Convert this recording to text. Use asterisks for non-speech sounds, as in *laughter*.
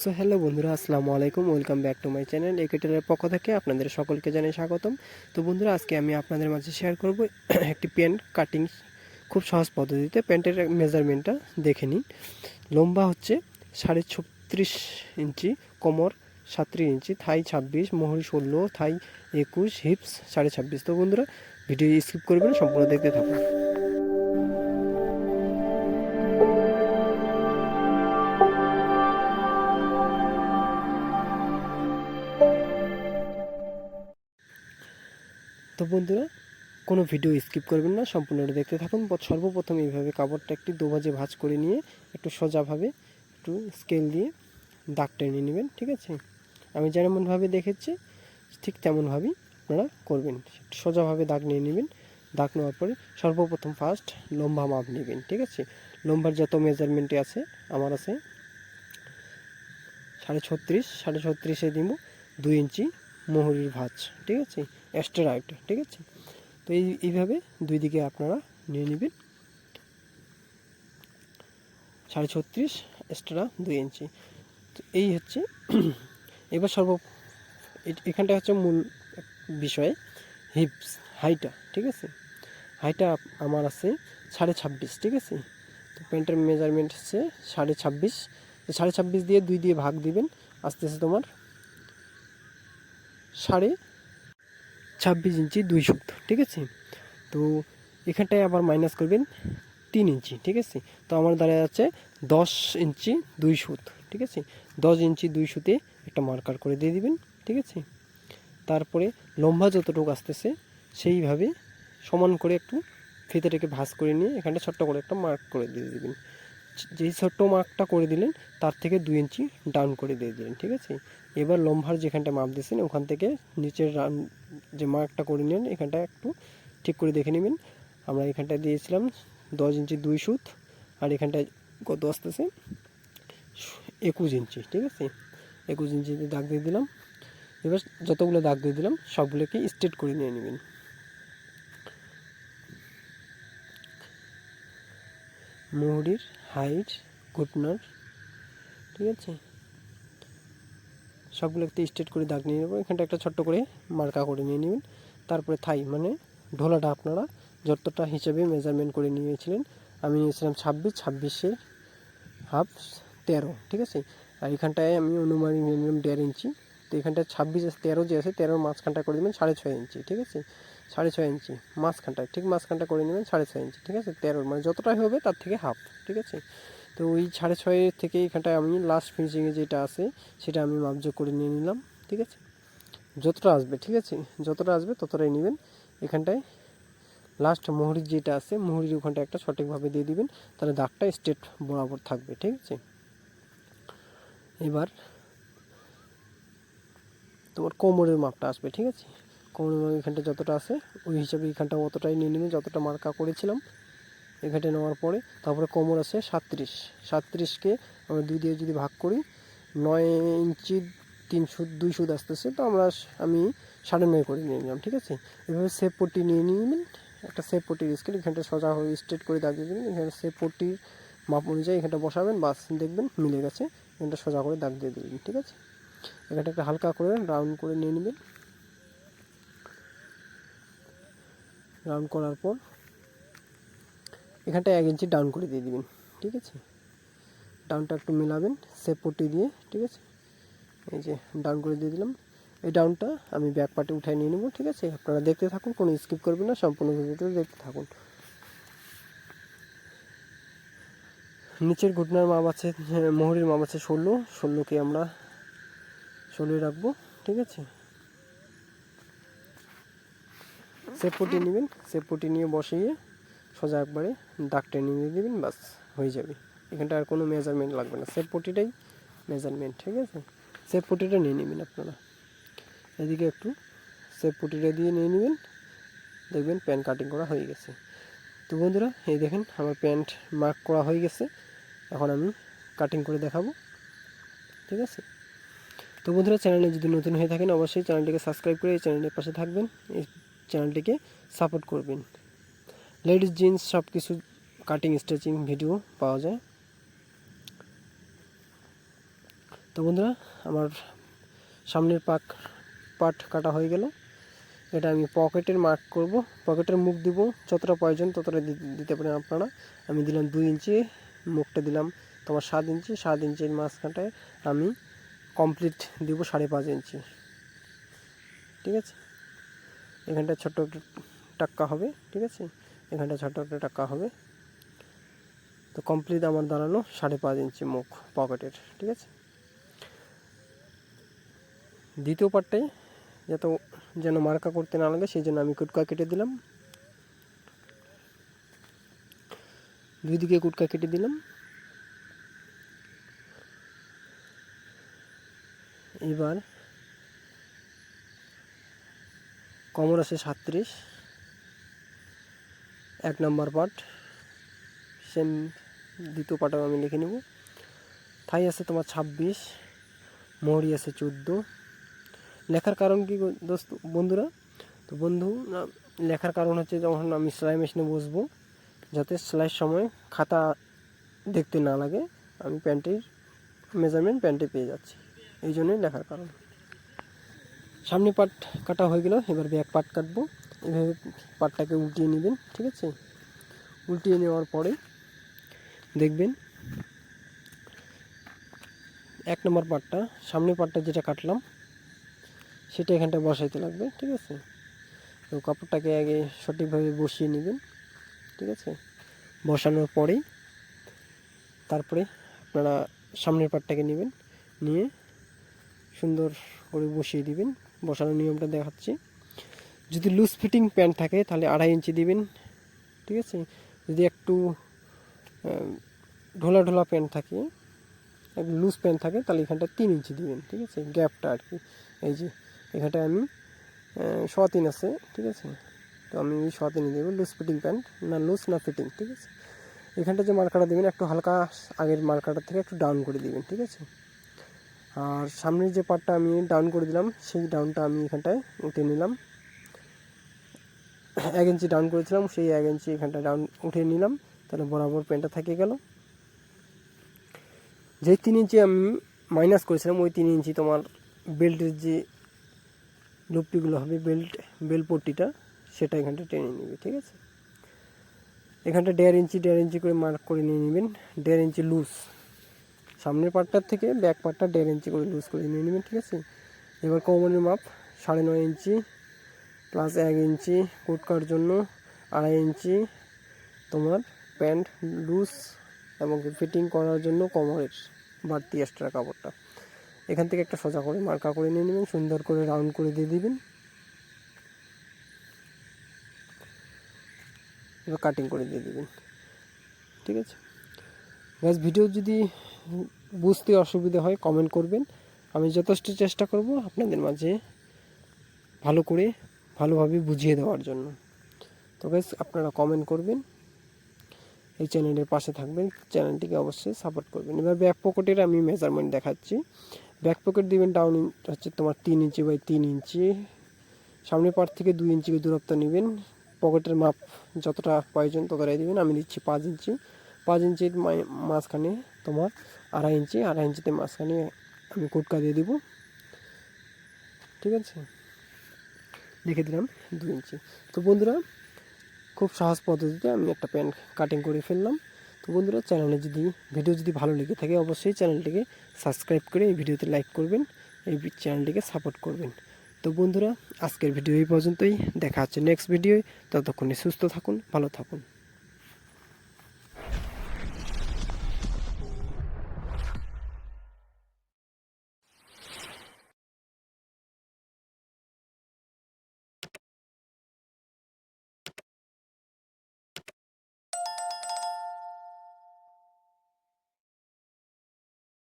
So hello বন্ধুরা, আসসালামু আলাইকুম welcome back to my channel একেটেলের পক্ষ থেকে আপনাদের সকলকে জানাই স্বাগতম। তো বন্ধুরা, আজকে আমি আপনাদের মাঝে শেয়ার করব *clears throat* একটি প্যান্ট কাটিং খুব সহজ পদ্ধতিতে প্যান্টের মেজারমেন্টটা দেখে নিন। লম্বা হচ্ছে সাড়ে ছত্রিশ ইঞ্চি, কোমর সাতত্রিশ ইঞ্চি, থাই ছাব্বিশ, মোহরি ষোলো, থাই একুশ হিপস সাড়ে ছাব্বিশ। তো বন্ধুরা ভিডিও স্কিপ করবেন, সম্পূর্ণ দেখতে থাকুন। তো বন্ধুরা, কোনো ভিডিও স্কিপ করবেন না, সম্পূর্ণটা দেখতে থাকুন। সর্বপ্রথম এইভাবে কাপড়টা একটি দুবাজে ভাঁজ করে নিয়ে একটু সোজাভাবে একটু স্কেল দিয়ে দাগ টেনে নেবেন, ঠিক আছে? আমি যেমনভাবে দেখেছি, ঠিক তেমনভাবেই আপনারা করবেন। সোজাভাবে দাগ নিয়ে নেবেন। দাগ নেওয়ার পরে সর্বপ্রথম ফার্স্ট লম্বা মাপ নেবেন, ঠিক আছে? লম্বার যত মেজারমেন্টে আছে, আমার আছে সাড়ে ছত্রিশ, সাড়ে ছত্রিশে দিব দুই ইঞ্চি মোহরির ভাঁজ, ঠিক আছে? রাইট ঠিক আছে? তো এই, এইভাবে দুই দিকে আপনারা নিয়ে নেবেন। সাড়ে ছত্রিশ এক্সট্রা দুই ইঞ্চি। তো এই হচ্ছে, এবার সর্ব এখানটা হচ্ছে মূল বিষয়, হিপস, হাইটা, ঠিক আছে? হাইটা আমার আছে সাড়ে ছাব্বিশ, ঠিক আছে? তো প্যান্টের মেজারমেন্ট হচ্ছে সাড়ে ছাব্বিশ। সাড়ে ছাব্বিশ দিয়ে দুই দিয়ে ভাগ দিবেন, আস্তে আস্তে তোমার সাড়ে ছাব্বিশ ইঞ্চি দুই সুত ঠিক আছে? তো এখানটায় আবার মাইনাস করবেন তিন ইঞ্চি, ঠিক আছে? তো আমার দাঁড়ায় যাচ্ছে দশ ইঞ্চি দুই সুত ঠিক আছে? দশ ইঞ্চি দুই সুতে একটা মার্কার করে দিয়ে দিবেন, ঠিক আছে? তারপরে লম্বা যতটুকু আসতেছে সেইভাবে সমান করে একটু ফিতেটাকে ভাঁজ করে নিয়ে এখানটা ছোট্ট করে একটা মার্ক করে দিয়ে দিবেন। যেই ছোট্ট মার্কটা করে দিলেন, তার থেকে দুই ইঞ্চি ডাউন করে দিয়ে দিলেন, ঠিক আছে? এবার লম্বার যেখানটা মাপ দিয়েছেন, ওখান থেকে নিচের রান যে মার্কটা করে নেন, এখানটা একটু ঠিক করে দেখে নেবেন। আমরা এখানটা দিয়েছিলাম দশ ইঞ্চি দুই সুত, আর এখানটায় কত আসতেছে? একুশ ইঞ্চি, ঠিক আছে? একুশ ইঞ্চিতে দাগ দিয়ে দিলাম। এবার যতগুলো দাগ দিয়ে দিলাম, সবগুলোকে স্ট্রেট করে নিয়ে নেবেন। মুহুরির হাইট ঘুটনার, ঠিক আছে? সবগুলো একটু স্ট্রেট করে দাগ নিয়ে নেব। এখানটা একটা ছোট্ট করে মার্কা করে নিয়ে নেবেন। তারপরে থাই মানে ঢোলাটা আপনারা যতটা হিসেবে মেজারমেন্ট করে নিয়েছিলেন, আমি নিয়েছিলাম ছাব্বিশ ছাব্বিশের হাফ তেরো, ঠিক আছে? আর এখানটায় আমি অনুমানিক নিয়ে নিলাম দেড় ইঞ্চি। তো এখানটায় ছাব্বিশ তেরো যে আছে, তেরোর মাঝখানটা করে দেবেন সাড়ে ছয় ইঞ্চি, ঠিক আছে? সাড়ে ছয় ইঞ্চি মাঝখানটা ঠিক মাঝখানটা করে নেবেন সাড়ে ছয় ইঞ্চি, ঠিক আছে? তেরোর মানে যতটাই হবে তার থেকে হাফ ঠিক আছে? তো ওই সাড়ে ছয়ের থেকে এখানটায় আমি লাস্ট ফিনিশিংয়ে যেটা আছে, সেটা আমি মাপযোগ করে নিয়ে নিলাম, ঠিক আছে? যতটা আসবে, ঠিক আছে? যতটা আসবে ততটাই নেবেন। এখানটায় লাস্ট মোহরির যেটা আছে, মোহরির ওখানটা একটা সঠিকভাবে দিয়ে দিবেন, তাহলে দাগটা স্ট্রেট বরাবর থাকবে, ঠিক আছে? এবার তোমার কোমরের মাপটা আসবে, ঠিক আছে? কোমরের মাপ এখানটা যতটা আছে, ওই হিসাবে এখানটা অতটাই নিয়ে নেবেন, যতটা মার্কা করেছিলাম। এখানটা নেওয়ার পরে তারপরে কোমর আছে সাতত্রিশ সাতত্রিশকে আমরা দুই দিয়ে যদি ভাগ করি, নয় ইঞ্চি তিন সুদ, দুই সুদ আসতেছে, তো আমরা আমি সাড়ে নয় করে নিয়ে নিলাম, ঠিক আছে? এভাবে সেপ পট্টি নিয়ে নিবেন, একটা সেপ পট্টির স্কেল এখানটা সোজা হয়ে স্ট্রেট করে দাগিয়ে দেবেন এখানে সেপ পট্টির মাপ অনুযায়ী এখানটা বসাবেন, বাস দেখবেন মিলে গেছে, এখানটা সোজা করে দাগ দিয়ে দেবেন, ঠিক আছে? এখানটা একটা হালকা করে রাউন্ড করে নিয়ে নেবেন। রাউন্ড করার পর এখানটা এক ইঞ্চি ডাউন করে দিয়ে দিবেন, ঠিক আছে? ডাউনটা একটু মেলাবেন সেপ পট্টি দিয়ে, ঠিক আছে? এই যে ডাউন করে দিয়ে দিলাম। এই ডাউনটা আমি ব্যাক পার্টে উঠাই নিয়ে নেব, ঠিক আছে? আপনারা দেখতে থাকুন, কোনো স্কিপ করবেন না, সম্পূর্ণ ভিডিওটা দেখতে থাকুন। নিচের ঘটনার মাপ আছে, মোহরের মাপ আছে ষোলো, ষোলোকে আমরা ষোলোই রাখব, ঠিক আছে? সেপ পটি নেবেন পটি নিয়ে বসিয়ে সোজা একবারে দাগ টেনে নিয়ে দেবেন, বাস হয়ে যাবে। এখানটা আর কোনো মেজারমেন্ট লাগবে না। সেপ পটিটাই মেজারমেন্ট ঠিক আছে? সেপ পটিটা নিয়ে নেবেন আপনারা। এদিকে একটু সেপ পটিটা দিয়ে নিয়ে নেবেন। দেখবেন প্যান্ট কাটিং করা হয়ে গেছে। তো বন্ধুরা, এই দেখেন আমার প্যান্ট মার্ক করা হয়ে গেছে। এখন আমি কাটিং করে দেখাবো। ঠিক আছে? তো বন্ধুরা চ্যানেলে যদি নতুন হয়ে থাকেন, অবশ্যই চ্যানেলটিকে সাবস্ক্রাইব করে এই চ্যানেলের পাশে থাকবেন। এই চ্যানেলটিকে সাপোর্ট করবেন। লেডিস জিন্স সব কিছু কাটিং স্ট্রেচিং ভিডিও পাওয়া যায়। তো বন্ধুরা, আমার সামনের পাক, পাট কাটা হয়ে গেল। এটা আমি পকেটের মার্ক করব। পকেটের মুখ দিব, যতটা প্রয়োজন ততটা দিতে পারেন আপনারা। আমি দিলাম দুই ইঞ্চি, মুখটা দিলাম তোমার সাত ইঞ্চি। সাত ইঞ্চির মাঝখানটায় আমি কমপ্লিট দিব সাড়ে পাঁচ ইঞ্চি। ঠিক আছে? এখানটা ছোট্ট টাক্কা হবে, ঠিক আছে? এখানটা ছোট্ট একটা টাক্কা হবে। তো কমপ্লিট আমার দাঁড়ানো সাড়ে পাঁচ ইঞ্চি মুখ পকেটের, ঠিক আছে? দ্বিতীয় পার্টটাই যাতে যেন মার্কা করতে না লাগে, সেই জন্য আমি কুটকা কেটে দিলাম। দুই দিকে কুটকা কেটে দিলাম। এবার কমর আছে সাতত্রিশ। এক নম্বর পার্ট। সেম দ্বিতীয় পার্টও আমি লিখে নেব। থাই আছে তোমার ছাব্বিশ, মোহরি আছে চোদ্দ। লেখার কারণ কি দোস্ত, বন্ধুরা? তো বন্ধু, লেখার কারণ হচ্ছে যখন আমি সেলাই মেশিনে বসবো, যাতে সেলাইয়ের সময় খাতা দেখতে না লাগে, আমি প্যান্টের মেজারমেন্ট প্যান্টে পেয়ে যাচ্ছি। এই জন্যই লেখার কারণ। সামনে পার্ট কাটা হয়ে গেল, এবার ব্যাক পার্ট কাটবো। এভাবে পার্টটাকে উল্টিয়ে নেবেন, ঠিক আছে? উল্টিয়ে নেওয়ার পরে দেখবেন এক নম্বর পার্টটা সামনের পার্টটা যেটা কাটলাম, সেটা এখানটা বসাইতে লাগবে, ঠিক আছে? তো কাপড়টাকে আগে সঠিকভাবে বসিয়ে নেবেন, ঠিক আছে? বসানোর পরেই তারপরে আপনারা সামনের পার্টটাকে নেবেন, নিয়ে সুন্দর করে বসিয়ে দিবেন। বসানোর নিয়মটা দেখাচ্ছি। যদি লুজ ফিটিং প্যান্ট থাকে, তাহলে আড়াই ইঞ্চি দিবেন, ঠিক আছে? যদি একটু ঢোলা ঢোলা প্যান্ট থাকে লুজ প্যান্ট থাকে, তাহলে এখানটা তিন ইঞ্চি দিবেন, ঠিক আছে? গ্যাপটা আর কি। এই যে এখানটায় আমি শ তিন আছে, ঠিক আছে? তো আমি শ তিনই দেবো লুজ ফিটিং প্যান্ট না লুজ না ফিটিং ঠিক আছে? এখানটা যে মার্কাটা দেবেন, একটু হালকা আগের মার্কাটার থেকে একটু ডাউন করে দিবেন, ঠিক আছে? আর সামনের যে পার্টটা আমি ডাউন করে দিলাম, সেই ডাউনটা আমি এখানটায় উঠে নিলাম। এক ইঞ্চি ডাউন করেছিলাম, সেই এক ইঞ্চি এখানটা ডাউন উঠে নিলাম, তাহলে বরাবর প্যান্টটা থেকে গেল। যেই তিন ইঞ্চি আমি মাইনাস করেছিলাম, ওই তিন ইঞ্চি তোমার বেল্টের যে লুপটিগুলো হবে বেল্ট বেল পট্টিটা, সেটা এখানটা টেনে নেবে, ঠিক আছে? এখানটা দেড় ইঞ্চি দেড় ইঞ্চি করে মার্ক করে নিয়ে নেবেন, দেড় ইঞ্চি লুজ সামনের পার্টটার থেকে ব্যাক পার্টটা দেড় ইঞ্চি করে লুজ করে নিয়ে নেবেন, ঠিক আছে? এবার কোমরের মাপ সাড়ে নয় ইঞ্চি প্লাস এক ইঞ্চি কুটকার জন্য আড়াই ইঞ্চি তোমার প্যান্ট লুজ এবং ফিটিং করার জন্য কোমরের বাড়তি এক্সট্রা কাপড়টা। এখান থেকে একটা সোজা করে মার্কা করে নিয়ে নেবেন, সুন্দর করে রাউন্ড করে দিয়ে দিবেন। এবার কাটিং করে দিয়ে দিবেন। ঠিক আছে? গ্যাস ভিডিও যদি বুঝতে অসুবিধা হয় কমেন্ট করবেন। আমি যথেষ্ট চেষ্টা করব আপনাদের মাঝে ভালো করে ভালোভাবে বুঝিয়ে দেওয়ার জন্য। তো গ্যাস আপনারা কমেন্ট করবেন। এই চ্যানেলের পাশে থাকবেন। চ্যানেলটিকে অবশ্যই সাপোর্ট করবেন। এবার ব্যাক পকেটের আমি মেজারমেন্ট দেখাচ্ছি। ব্যাক পকেট দিবেন ডাউন হচ্ছে তোমার তিন ইঞ্চি বাই তিন ইঞ্চি সামনের পার্ট থেকে দুই ইঞ্চি দূরত্ব নেবেন। পকেটের মাপ যতটা প্রয়োজন ততটাই দিবেন। আমি দিচ্ছি পাঁচ ইঞ্চি পাঁচ ইঞ্চির মাঝখানে তোমার আড়াই ইঞ্চি আড়াই ইঞ্চিতে মাঝখানে আমি কুটকা দিয়ে দিব। ঠিক আছে? লিখে দিলাম দু ইঞ্চি। তো বন্ধুরা, খুব সহজ পদ্ধতিতে আমি একটা প্যান্ট কাটিং করে ফেললাম। তো বন্ধুরা চ্যানেলে যদি ভিডিও যদি ভালো লেগে থাকে, অবশ্যই চ্যানেলটিকে সাবস্ক্রাইব করে এই ভিডিওতে লাইক করবেন, এই চ্যানেলটিকে সাপোর্ট করবেন। তো বন্ধুরা, আজকের ভিডিও এই পর্যন্তই। দেখা হচ্ছে নেক্সট ভিডিও ততক্ষণে সুস্থ থাকুন, ভালো থাকুন।